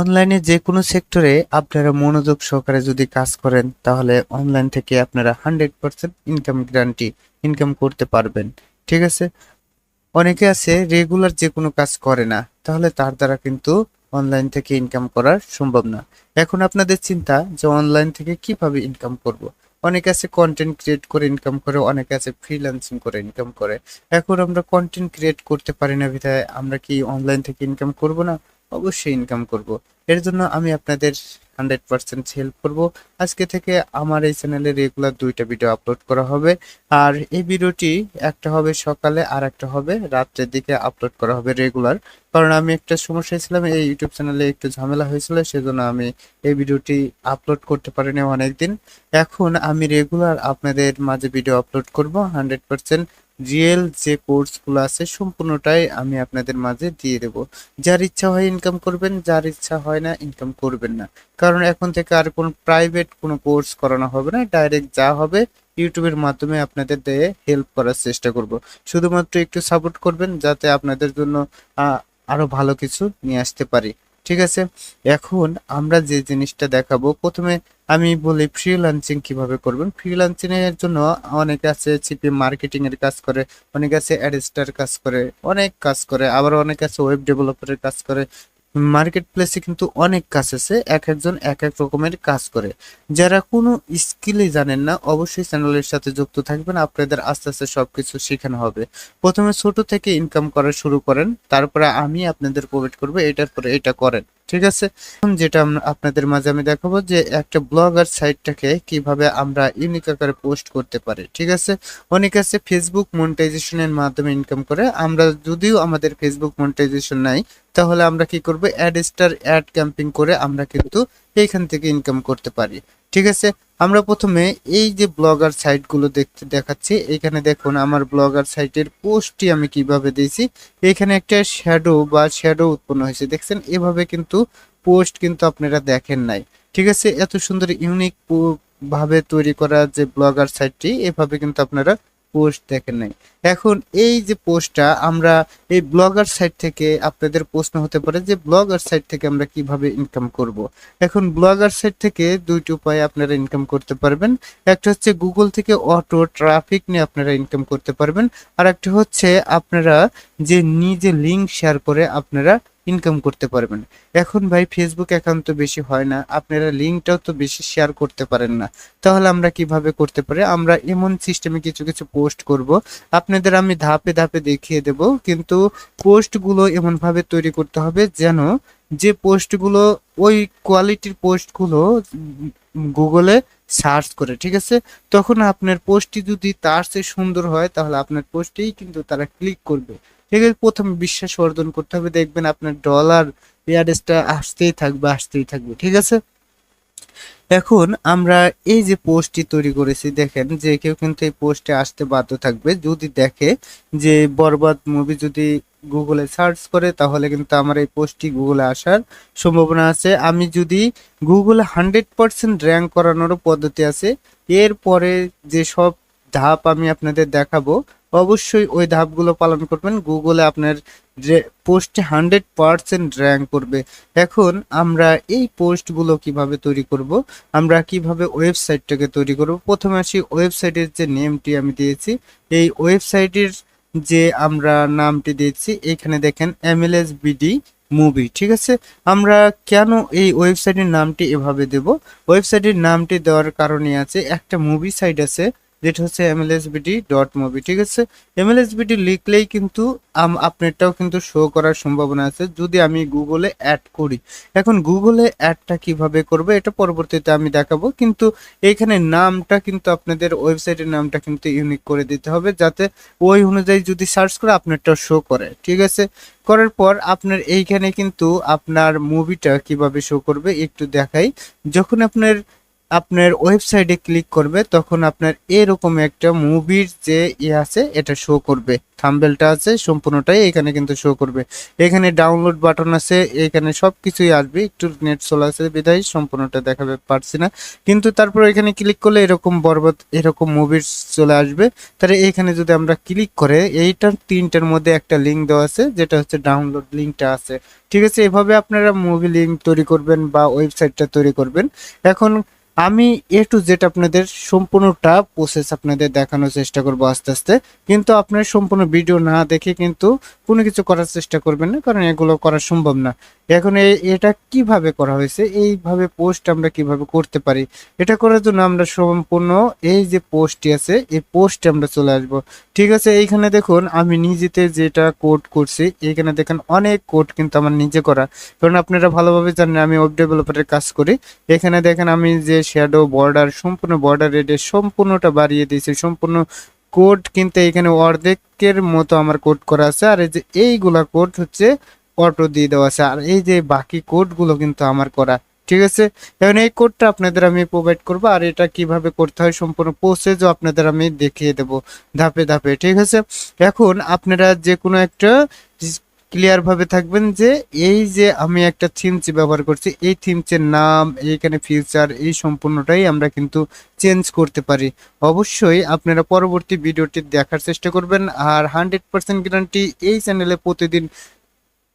অনলাইনে যে কোনো সেক্টরে আপনারা মনোযোগ সহকারে যদি কাজ করেন, তাহলে অনলাইন থেকে আপনারা hundred percent income guarantee income করতে পারবেন। ঠিক আছে? অনেকে আছে রেগুলার যে কোনো কাজ করে না, তাহলে তার দ্বারা কিন্তু অনলাইন থেকে ইনকাম করা সম্ভব না। এখন আপনাদের চিন্তা যে অনলাইন থেকে কীভাবে ইনকাম করব। অনেকে আছে কন্টেন্ট ক্রিয়েট করে ইনকাম করে, অনেকে আছে ফ্রিল্যান্সিং করে ইনকাম করে। এখন আমরা কন্টেন্ট ক্রিয়েট করতে পারি না বিধায় আমরা কি অনলাইন থেকে ইনকাম করব না? অবশ্যই ইনকাম করব। এর জন্য আমি আপনাদের হান্ড্রেড পার্সেন্ট হেল্প করব। আজকে থেকে আমার এই চ্যানেলে রেগুলার দুইটা ভিডিও আপলোড করা হবে। আর এই ভিডিওটি একটা হবে সকালে, আর একটা হবে রাত্রের দিকে আপলোড করা হবে রেগুলার কারণ আমি একটা সমস্যা ছিলাম, এই ইউটিউব চ্যানেলে একটু ঝামেলা হয়েছিল, সেজন্য আমি এই ভিডিওটি আপলোড করতে পারিনি অনেকদিন। এখন আমি রেগুলার আপনাদের মাঝে ভিডিও আপলোড করব হান্ড্রেড পার্সেন্ট রিয়েল যে কোর্সগুলো আছে সম্পূর্ণটাই আমি আপনাদের মাঝে দিয়ে দেব। যার ইচ্ছা হয় ইনকাম করবেন যার ইচ্ছা হয় না ইনকাম করবেন না। কারণ এখন থেকে আর কোনো প্রাইভেট কোনো কোর্স করানো হবে না ডাইরেক্ট যা হবে ইউটিউবের মাধ্যমে আপনাদের দিয়ে হেল্প করার চেষ্টা করব। শুধুমাত্র একটু সাপোর্ট করবেন যাতে আপনাদের জন্য আহ, আরও ভালো কিছু নিয়ে আসতে পারি। ঠিক আছে? এখন আমরা যে জিনিসটা দেখাবো প্রথমে আমি বলি ফ্রিল্যান্সিং কীভাবে করবেন? ফ্রিল্যান্সিং এর জন্য অনেকে আছে সিপি মার্কেটিং এর কাজ করে, অনেকে আছে অ্যাডস্টার কাজ করে, অনেক কাজ করে, আবার অনেকে আছে ওয়েব ডেভেলপারের কাজ করে। মার্কেট প্লেসে কিন্তু অনেক কাজ আছে, এক একজন এক এক রকমের কাজ করে। যারা কোনো স্কিলই জানেন না, অবশ্যই চ্যানেলের সাথে যুক্ত থাকবেন, আপনাদের আস্তে আস্তে সবকিছু শেখানো হবে। প্রথমে ছোট থেকে ইনকাম করা শুরু করেন, তারপরে আমি আপনাদের প্রোভাইড করব, এটার পরে এটা করেন। ঠিক আছে? যেটা আমরা আপনাদের মাঝে আমি দেখাবো যে একটা ব্লগার সাইটটাকে কীভাবে আমরা ইউনিক আকারে পোস্ট করতে পারি, ঠিক আছে? অনেক আছে ফেসবুক মনিটাইজেশনের মাধ্যমে ইনকাম করে। আমরা যদিও আমাদের ফেসবুক মনিটাইজেশন নাই তাহলে আমরা কি করব? অ্যাড স্টার অ্যাড ক্যাম্পিং করে আমরা কিন্তু এইখান থেকে ইনকাম করতে পারি। ঠিক আছে? আমরা প্রথমে এই যে ব্লগার সাইটগুলো দেখতে দেখাচ্ছি এখানে দেখুন আমার ব্লগার সাইটের পোস্টটি আমি কীভাবে দিয়েছি। এখানে একটা শ্যাডো বা শ্যাডো উৎপন্ন হয়েছে। দেখছেন? এভাবে কিন্তু পোস্ট কিন্তু আপনারা দেখেন নাই। ঠিক আছে? এত সুন্দর ইউনিক ভাবে তৈরি করা যে ব্লগার সাইটটি এভাবে কিন্তু আপনারা পোস্ট দেখেন নাই। এখন এই যে পোস্টটা আমরা এই ব্লগার সাইট থেকে আপনাদের প্রশ্ন হতে পারে যে ব্লগার সাইট থেকে আমরা কীভাবে ইনকাম করব। এখন ব্লগার সাইট থেকে দুইটি উপায়ে আপনারা ইনকাম করতে পারবেন। একটা হচ্ছে গুগল থেকে অটো ট্রাফিক নিয়ে আপনারা ইনকাম করতে পারবেন। আর একটা হচ্ছে আপনারা যে নিজে লিঙ্ক শেয়ার করে আপনারা ইনকাম করতে পারবেন। এখন ভাই ফেসবুক অ্যাকাউন্ট তো বেশি হয় না, আপনারা লিঙ্কটাও তো বেশি শেয়ার করতে পারেন না। তাহলে আমরা কীভাবে করতে পারি? আমরা এমন সিস্টেমে কিছু কিছু পোস্ট করব। আপনাদের আমি ধাপে ধাপে দেখিয়ে দেব। কিন্তু পোস্টগুলো এমনভাবে তৈরি করতে হবে যেন যে পোস্টগুলো ওই কোয়ালিটির পোস্টগুলো গুগলে সার্চ করে, ঠিক আছে? তখন আপনার পোস্টটি যদি তার চেয়ে সুন্দর হয়, তাহলে আপনার পোস্টেই কিন্তু তারা ক্লিক করবে। আছে প্রথমে বিশ্বাস অর্জন করতে হবে। দেখবেন আপনার ডলার এয়ারডেসটা আসতেই থাকবে আসতেই থাকবে, ঠিক আছে? এখন আমরা এই যে পোস্টটি তৈরি করেছি, দেখেন যে কেউ কিন্তু এই পোস্টে আসতে বাধ্য থাকবে। যদি দেখে যে বরবাদ মুভি যদি গুগলে সার্চ করে, তাহলে কিন্তু আমার এই পোস্টটি গুগলে আসার সম্ভাবনা আছে। আমি যদি গুগলে হান্ড্রেড পার্সেন্ট র্যাঙ্ক করানোরও পদ্ধতি আছে, এরপরে যে সব ধাপ আমি আপনাদের দেখাবো অবশ্যই ওই ধাপগুলো পালন করবেন। গুগলে আপনার যে পোস্টে হান্ড্রেড পার্সেন্ট র্যাঙ্ক করবে। এখন আমরা এই পোস্টগুলো কীভাবে তৈরি করব? আমরা কীভাবে ওয়েবসাইটটাকে তৈরি করব? প্রথমে আসি ওয়েবসাইটের যে নেমটি আমি দিয়েছি। এই ওয়েবসাইটের যে আমরা নামটি দিয়েছি, এখানে দেখেন এমএলএস বিডি মুভি ঠিক আছে? আমরা কেন এই ওয়েবসাইটের নামটি এভাবে দেব? ওয়েবসাইটের নামটি দেওয়ার কারণে আছে, একটা মুভি সাইট আছে যেটা হচ্ছে M L S MLSBD dot movie ঠিক আছে? এম এল এস এমএলএসবিডি লিখলেই কিন্তু আপনারটাও কিন্তু শো করার সম্ভাবনা আছে। যদি আমি গুগলে অ্যাড করি, এখন গুগলে অ্যাডটা কীভাবে করবে এটা পরবর্তীতে আমি দেখাবো, কিন্তু এইখানে নামটা কিন্তু আপনাদের ওয়েবসাইটের নামটা কিন্তু ইউনিক করে দিতে হবে, যাতে ওই অনুযায়ী যদি সার্চ করে আপনারটা শো করে, ঠিক আছে? করার পর আপনার এইখানে কিন্তু আপনার মুভিটা কীভাবে শো করবে একটু দেখাই। যখন আপনার আপনার ওয়েবসাইটে ক্লিক করবে, তখন আপনার এরকম একটা মুভির যে ইয়ে আছে, এটা শো করবে। থাম্বেলটা আছে, সম্পূর্ণটাই এখানে কিন্তু শো করবে। এখানে ডাউনলোড বাটন আছে, এখানে সব কিছুই আসবে। একটু নেট চলে আছে, বিদায়, সম্পূর্ণটা দেখাবে, পারছি না। কিন্তু তারপর এখানে ক্লিক করলে এরকম বরবাদ, এরকম মুভির চলে আসবে। তাহলে এখানে যদি আমরা ক্লিক করে, এইটার তিনটার মধ্যে একটা লিঙ্ক দেওয়া আছে, যেটা হচ্ছে ডাউনলোড লিঙ্কটা আছে। ঠিক আছে, এভাবে আপনারা মুভি লিঙ্ক তৈরি করবেন বা ওয়েবসাইটটা তৈরি করবেন। এখন আমি এ টু জেড আপনাদের সম্পূর্ণটা প্রসেস আপনাদের দেখানোর চেষ্টা করব আস্তে আস্তে। কিন্তু আপনার সম্পূর্ণ ভিডিও না দেখে কিন্তু কোনো কিছু করার চেষ্টা করবেন না, কারণ এগুলো করা সম্ভব না। এখন এটা কীভাবে করা হয়েছে? এইভাবে পোস্ট আমরা কীভাবে করতে পারি? এটা করার জন্য আমরা সম্পূর্ণ এই যে পোস্টটি আছে, এই পোস্টে আমরা চলে আসব। ঠিক আছে, এইখানে দেখুন, আমি নিজেতে যেটা কোড করছি, এইখানে দেখেন অনেক কোড কিন্তু আমার নিজে করা। কারণ আপনারা ভালোভাবে জানেন, আমি ওয়েব ডেভেলপারের কাজ করি। এখানে দেখেন, আমি যে শ্যাডো বর্ডার সম্পূর্ণ বর্ডার রেডে সম্পূর্ণটা বাড়িয়ে দিয়েছি। সম্পূর্ণ কোড কিন্তু এখানে অর্ধেকের মতো আমার কোড করা আছে। আর এই যে এইগুলা কোড হচ্ছে অটো দিয়ে দেওয়া আছে। আর এই যে বাকি কোডগুলো কিন্তু আমার করা, ঠিক আছে? এখন এই কোডটা আপনাদের আমি প্রোভাইড করব, আর এটা কীভাবে করতে হয় সম্পূর্ণ প্রসেসও আপনাদের আমি দেখিয়ে দেব ধাপে ধাপে, ঠিক আছে? এখন আপনারা যে কোনো একটা ক্লিয়ার ভাবে থাকবেন যে এই যে আমি একটা থিমস ব্যবহার করছি, এই থিমসের নাম, এইখানে ফিউচার এই সম্পূর্ণটাই আমরা কিন্তু চেঞ্জ করতে পারি। অবশ্যই আপনারা পরবর্তী ভিডিওটি দেখার চেষ্টা করবেন, আর হান্ড্রেড পার্সেন্ট গ্যারান্টি এই চ্যানেলে প্রতিদিন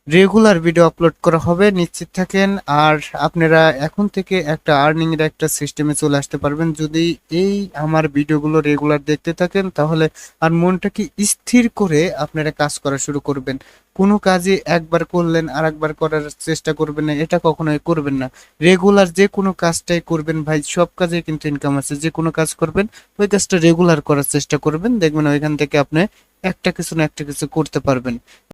রেগুলার ভিডিও আপলোড করা হবে, নিশ্চিত থাকেন। আর আপনারা এখন থেকে একটা আর্নিং এর একটা সিস্টেমে চলে আসতে পারবেন। যদি এই আমার ভিডিওগুলো রেগুলার দেখতে থাকেন, তাহলে আর মনটাকে স্থির করে আপনারা কাজ করা শুরু করবেন। কোনো কাজে একবার করলেন আর একবার করার চেষ্টা করবেন না, এটা কখনোই করবেন না। রেগুলার যে কোনো কাজটাই করবেন ভাই, সব কাজে কিন্তু ইনকাম আছে। যে কোনো কাজ করবেন, ওই কাজটা রেগুলার করার চেষ্টা করবেন। দেখবেন ওইখান থেকে আপনি একটা কিছু না একটা কিছু করতে পারবেন।